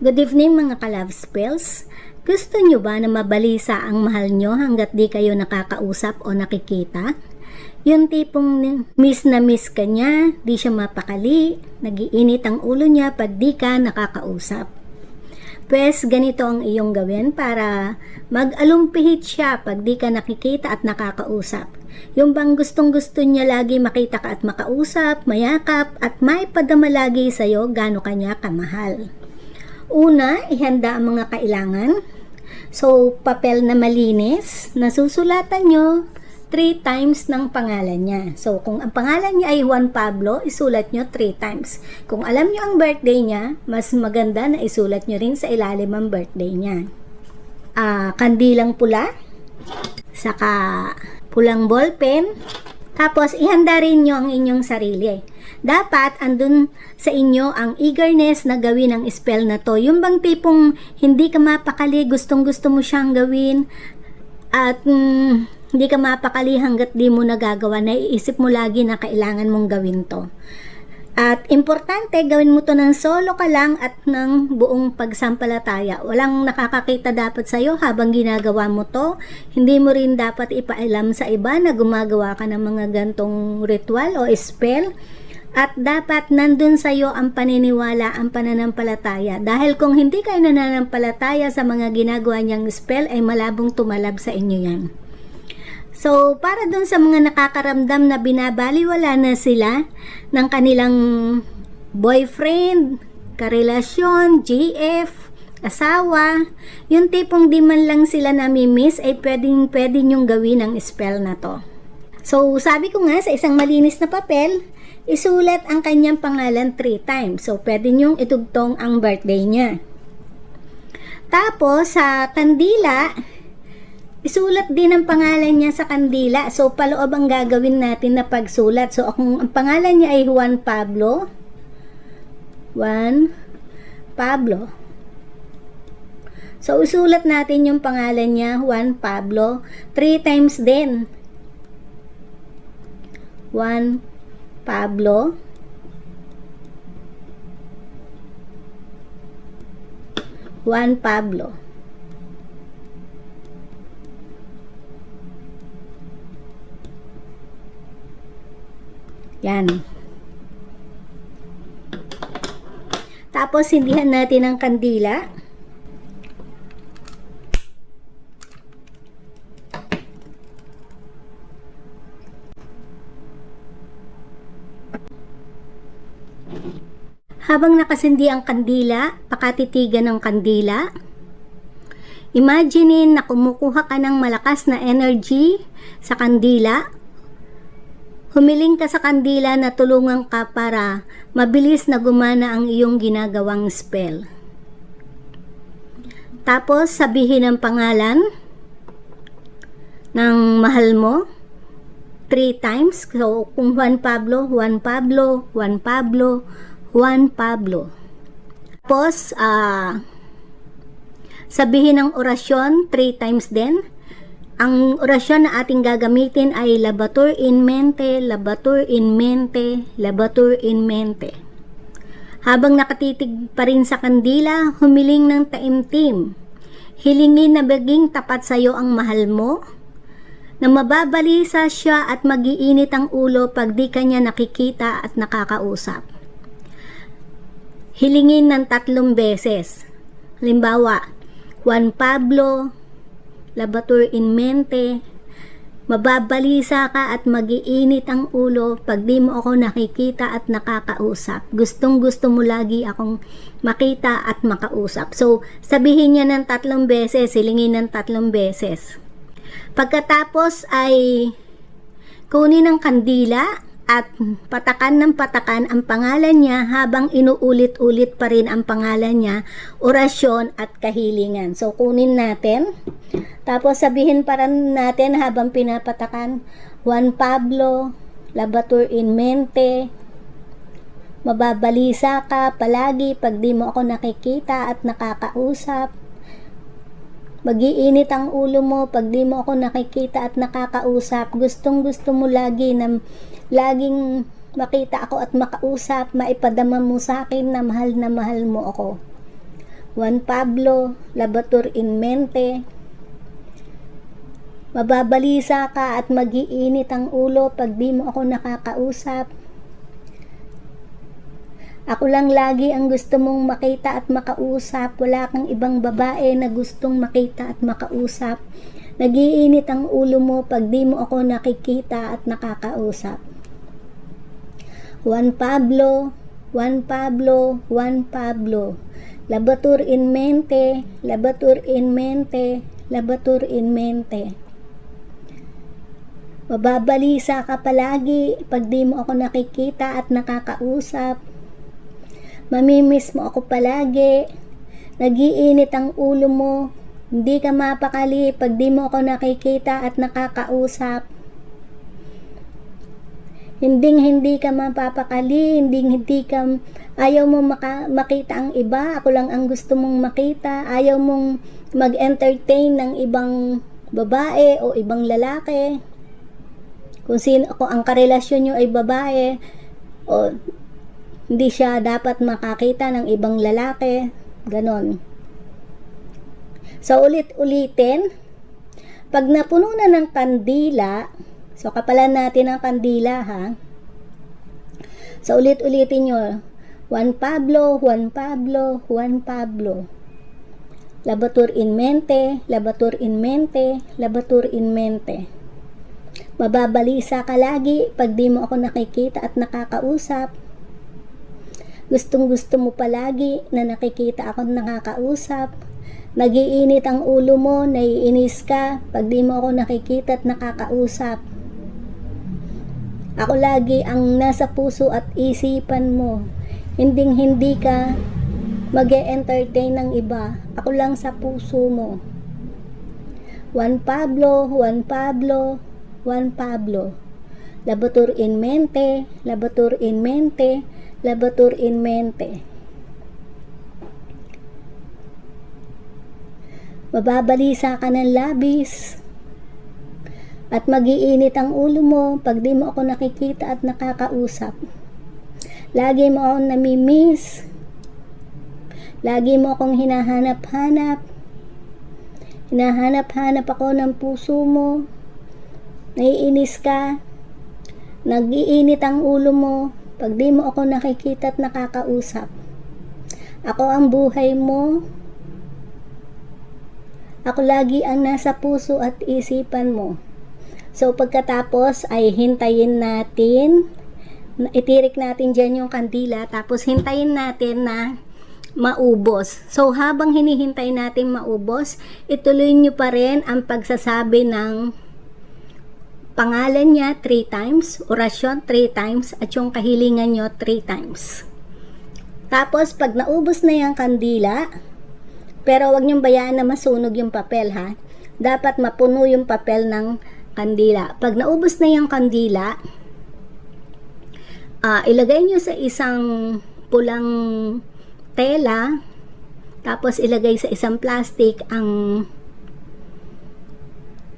Good evening mga ka-love spells. Gusto nyo ba na mabalisa ang mahal nyo hanggat di kayo nakakausap o nakikita? Yung tipong miss na miss ka niya, di siya mapakali, nagiinit ang ulo niya pag di ka nakakausap. Pwes ganito ang iyong gawin para mag-alumpihit siya pag di ka nakikita at nakakausap. Yung bang gustong gusto niya lagi makita ka at makausap, mayakap at maipadama lagi sa'yo gano'n kanya kamahal. Una, ihanda ang mga kailangan. So, papel na malinis, nasusulatan nyo three times ng pangalan niya. So, kung ang pangalan niya ay Juan Pablo, isulat nyo three times. Kung alam nyo ang birthday niya, mas maganda na isulat nyo rin sa ilalim ang birthday niya. Ah, kandilang pula, saka pulang ballpen, tapos ihanda rin nyo ang inyong sarili. Dapat andun sa inyo ang eagerness na gawin ang spell na to. Yung bang tipong hindi ka mapakali, gustong gusto mo siyang gawin at mm, hindi ka mapakali hanggat di mo nagagawa. Naiisip mo lagi na kailangan mong gawin to. At importante, gawin mo to ng solo ka lang at ng buong pagsampalataya. Walang nakakakita dapat sa'yo habang ginagawa mo to. Hindi mo rin dapat ipaalam sa iba na gumagawa ka ng mga gantong ritual o spell. At dapat nandun sa'yo ang paniniwala, ang pananampalataya. Dahil kung hindi kayo nananampalataya sa mga ginagawa niyang spell, ay malabong tumalab sa inyo yan. So, para dun sa mga nakakaramdam na binabaliwala na sila ng kanilang boyfriend, karelasyon, GF, asawa, yung tipong di man lang sila nami-miss ay pwedeng pwede nyong gawin ang spell na to. So, sabi ko nga sa isang malinis na papel, isulat ang kanyang pangalan 3 times. So, pwede nyong itugtong ang birthday niya. Tapos, sa kandila, isulat din ang pangalan niya sa kandila. So, paloob ang gagawin natin na pagsulat. So, kung ang pangalan niya ay Juan Pablo, Juan Pablo. So, isulat natin yung pangalan niya, Juan Pablo, 3 times din. Juan Pablo. Juan Pablo. Yan. Tapos, hindihan natin ang kandila. Habang nakasindi ang kandila, pakatitigan ng kandila. Imaginein na kumukuha ka ng malakas na energy sa kandila. Humiling ka sa kandila na tulungan ka para mabilis na gumana ang iyong ginagawang spell. Tapos sabihin ang pangalan ng mahal mo three times. So, kung Juan Pablo, Juan Pablo, Juan Pablo, Juan Pablo. Tapos, ah, sabihin ang orasyon three times din. Ang orasyon na ating gagamitin ay labatur in mente, labatur in mente, labatur in mente. Habang nakatitig pa rin sa kandila, humiling ng taimtim. Hilingin na maging tapat sa iyo ang mahal mo, na mababalisa siya at magiinit ang ulo pag di kanya nakikita at nakakausap. Hilingin ng tatlong beses. Halimbawa, Juan Pablo, Labatur in mente, mababalisa ka at magiinit ang ulo pag di mo ako nakikita at nakakausap. Gustong gusto mo lagi akong makita at makausap. So, sabihin niya ng tatlong beses, silingin ng tatlong beses. Pagkatapos ay kunin ng kandila at patakan ng patakan ang pangalan niya habang inuulit-ulit pa rin ang pangalan niya, orasyon at kahilingan. So, kunin natin. Tapos, sabihin pa rin natin habang pinapatakan, Juan Pablo, Labatur in mente, mababalisa ka palagi pag di mo ako nakikita at nakakausap. Magiinit ang ulo mo pag di mo ako nakikita at nakakausap. Gustong gusto mo lagi na laging makita ako at makausap, maipadama mo sa akin na mahal na mahal mo ako. Juan Pablo, Labator in mente. Mababalisa ka at magiinit ang ulo pag di mo ako nakakausap. Ako lang lagi ang gusto mong makita at makausap. Wala kang ibang babae na gustong makita at makausap. Nagiinit ang ulo mo pag di mo ako nakikita at nakakausap. Juan Pablo, Juan Pablo, Juan Pablo. Labatur in mente, labatur in mente, labatur in mente. Mababalisa ka palagi pag di mo ako nakikita at nakakausap. Mamimiss mo ako palagi. Nagiinit ang ulo mo. Hindi ka mapakali pag di mo ako nakikita at nakakausap. Hinding hindi ka mapapakali, hinding hindi ka ayaw mo maka, makita ang iba, ako lang ang gusto mong makita, ayaw mong mag-entertain ng ibang babae o ibang lalaki. Kung sino kung ang karelasyon nyo ay babae o hindi siya dapat makakita ng ibang lalaki, ganon. So ulit-ulitin, pag napuno na ng kandila, So, kapalan natin ang kandila, ha? So, ulit-ulitin nyo. Juan Pablo, Juan Pablo, Juan Pablo. Labatur in mente, labatur in mente, labatur in mente. Mababalisa ka lagi pag di mo ako nakikita at nakakausap. Gustong gusto mo palagi na nakikita ako nakakausap. Nagiinit ang ulo mo, naiinis ka pag di mo ako nakikita at nakakausap. Ako lagi ang nasa puso at isipan mo. Hinding hindi ka mag entertain ng iba. Ako lang sa puso mo. Juan Pablo, Juan Pablo, Juan Pablo. Labatur in mente, labatur in mente, labatur in mente. Mababalisa ka ng labis, at magiinit ang ulo mo pag di mo ako nakikita at nakakausap. Lagi mo akong namimiss. Lagi mo akong hinahanap-hanap. Hinahanap-hanap ako ng puso mo. Naiinis ka. Nag-iinit ang ulo mo pag di mo ako nakikita at nakakausap. Ako ang buhay mo. Ako lagi ang nasa puso at isipan mo. So, pagkatapos ay hintayin natin, itirik natin dyan yung kandila, tapos hintayin natin na maubos. So, habang hinihintay natin maubos, ituloy nyo pa rin ang pagsasabi ng pangalan niya 3 times, orasyon 3 times, at yung kahilingan nyo 3 times. Tapos, pag naubos na yung kandila, pero wag niyong bayaan na masunog yung papel ha. Dapat mapuno yung papel ng kandila. Pag naubos na yung kandila, uh, ilagay nyo sa isang pulang tela, tapos ilagay sa isang plastic ang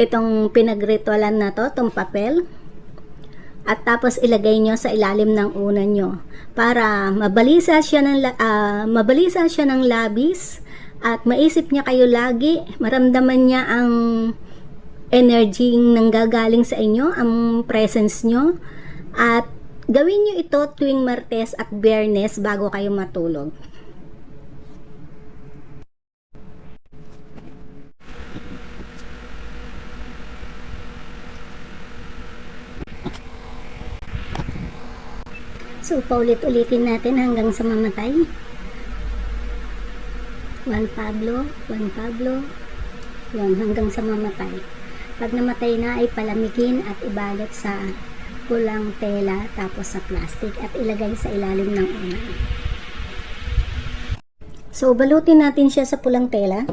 itong pinagritualan na to, itong papel. At tapos ilagay nyo sa ilalim ng unan nyo para mabalisa siya ng uh, mabalisa siya ng labis at maisip niya kayo lagi, maramdaman niya ang energy nanggagaling sa inyo, ang presence nyo. At gawin nyo ito tuwing Martes at Biyernes bago kayo matulog. So, paulit-ulitin natin hanggang sa mamatay. Juan Pablo, Juan Pablo, yun, hanggang sa mamatay. Pag namatay na ay palamigin at ibalot sa pulang tela tapos sa plastic at ilagay sa ilalim ng unan. So, balutin natin siya sa pulang tela.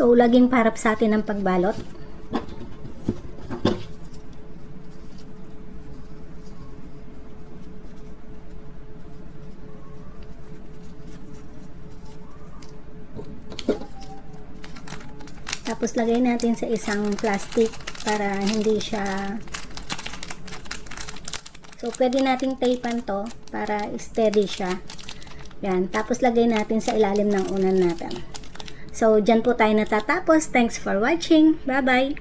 So, laging parap sa atin ang pagbalot. Tapos lagay natin sa isang plastic para hindi siya So pwede nating tapean to para steady siya. Yan, tapos lagay natin sa ilalim ng unan natin. So, dyan po tayo natatapos. Thanks for watching. Bye-bye!